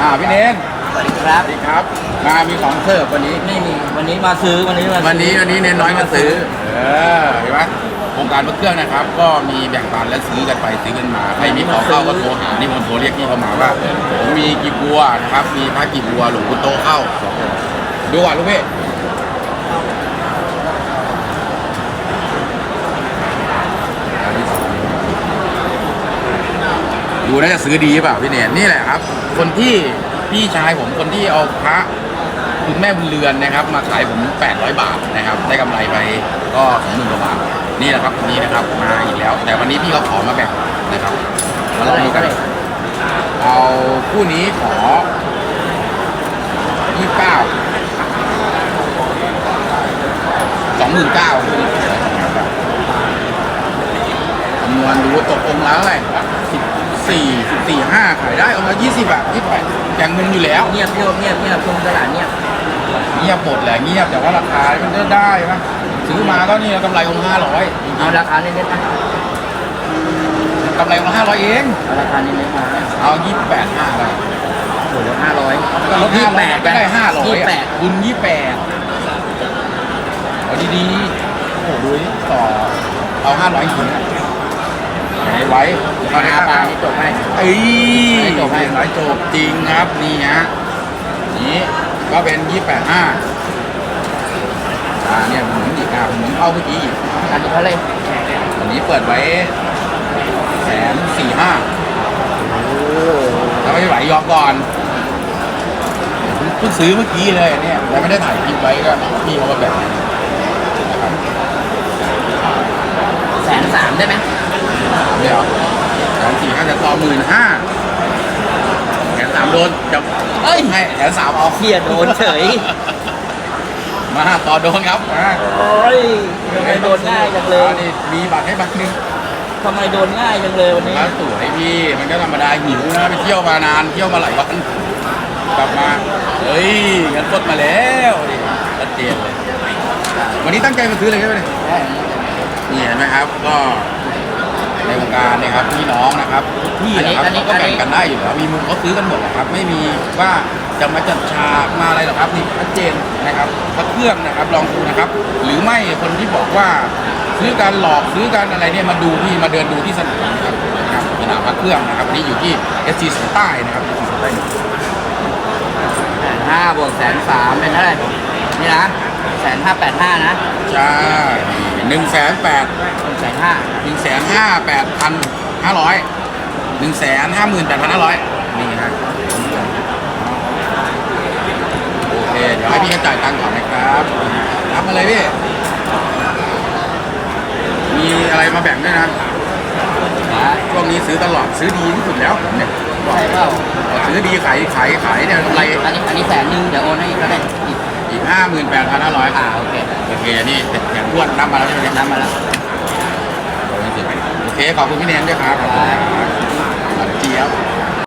อ่าพี่เนนสวัสดีครัสบวัสดีครับ มามีของเสิร์ฟวันนี้นี่นี่วันนี้มาซื้อวันนี้มาซื้อวันนี้วันนี้เนนน้อยมาซื้อ เออเห็นไหมโครงการพระเครื่องนะครับ ก็มีแบ่งปันและซื้อกันไปซื้อกันมาใครมีของเข้าก็โทรหานี่ผมโทรเรียกพี่เขามาว่าผมมีกี่บัวนะครับ มีพระกี่บัวหลวงปู่โตเข้าดูก่อนลูกพี่ดูน่าจะซื้อดีหรือเปล่าพี่เนนนี่แหละครับ คนที่พี่ชายผมคนที่เอาพระคุณแม่บุญเรือนนะครับ มาขายผม 800 บาทนะครับ ได้กำไรไปก็20,000กว่าบาทนี่แหละครับคนนี้นะครับมาอีกแล้ว แต่วันนี้พี่เขาขอมาแบ่งนะครับมาลองดูกันเอาคู่นี้ขอ29 29คู่นี้คำนวณดูตกองค์แล้วเลย 14 14 5ขายได้องค์ละ20บาท28อย่างเงินอยู่แล้วเงียบเงียบเงียบเงียบช่วงตลาดเงียบเงียบหมดแหละเงียบแต่ว่าราคามันก็ได้นะซื้อมาก็นี่กำไรองห้าร้อยเอาราคาเน้นๆนะกำไรองห้าร้อยเองเอาราคาเน้นๆมาเอายี่สิบแปดห้าไปโอ้โหห้าร้อยก็ลดยี่ห้าแปแปดดก็ได้ห้าร้อยยี่แปดคุณยี่แปดเอาดีๆโอ้โหดูนี่ต่อเอาห้าร้อยคุณ ให้ไว้ตอนนี้ราคคานี้จบให้ เอ้ยจบให้ร้อยจบจริงครับนี่ฮะนี่ก็เป็นยี่แปดห้าอ่าเนี่ยหมุนอีกอะหมุนเข้าเมื่อกี้อีกอันนี้เขาเลยวันนี้เปิดไว้แสนสี่ห้าถ้าไม่ไหวยอมก่อนเพิ่งซื้อเมื่อกี้เลยเนี่ยแล้วไม่ได้ถ่ายคลิปไว้ก็พี่เขามาแบบแสนสามได้ไหม เดี๋ยวแสนสี่ห้าจะต่อหมื่นห้าแสนสามโดนจะเอ้ยให้แสนสามเอาเฮียโดนเฉย มาต่อโดนครับมาโอ้ยทำไมโดนง่ายจังเลยอานี่มีบัตรให้บัตรหนึงทำไมโดนง่ายจังเลยวันนี้ร้านสวยพี่ มันก็ธรรมดาหิวนะไปเที่ยวมานานเที่ยวมาหลายวันกลับมาเฮ้ยเงินสดมาแล้วนี่ชัดเจนเลยวันนี้ตั้งใจมาซื้อเลยใช่ไหมเนี่ยนี่เห็นไหมครับก็ ในวงการเนี่ยครับพี่น้องนะครับทุกที่นะครับเขาก็แบ่งกันได้อยู่แล้วมีมุมเขาซื้อกันหมดนะครับ ไม่มีว่าจะมาจัดฉากมาอะไรหรอกครับนี่ชัดเจนนะครับพระเครื่องนะครับลองดูนะครับ หรือไม่คนที่บอกว่าซื้อการหลอกซื้อการอะไรเนี่ยมาดูที่มาเดินดูที่สนามนะครับนะครับสนามพระเครื่องนะครับนี่อยู่ที่เอสซีสใต้นะครับ SC สายใต้แสนห้าบวกแสนสามเป็นเท่าไหร่นี่นะแสนห้าแปดห้านะ ใช่ หนึ่งแสนแปดแสนห้าหนึ่งแสนห้าแปดพันห้าร้อยหนึ่งแสนห้าหมื่นแปดพันห้าร้อยนี่ฮะโอเคเดี๋ยวให้พี่เขาจ่ายตังค์ก่อนนะครับรับมาเลยพี่ มีอะไรมาแบ่งด้วยนะช่วงนี้ซื้อตลอดซื้อดีที่สุดแล้วผมเนี่ยบอกใช่เปล่าซื้อดีขายขายขายเนี่ยกำไรอันนี้อันนี้แสนหนึ่งเดี๋ยวโอนให้อีกก็ได้อีกอีก ห้าหมื่นแปดพันห้าร้อยอ่าโอเคโอเคนี่แถมทวนนับมาแล้วใช่ไหมน้ำมาแล้วโอเคขอบคุณพี่เนนด้วยครับขอบคุณครับเจี๊ยบ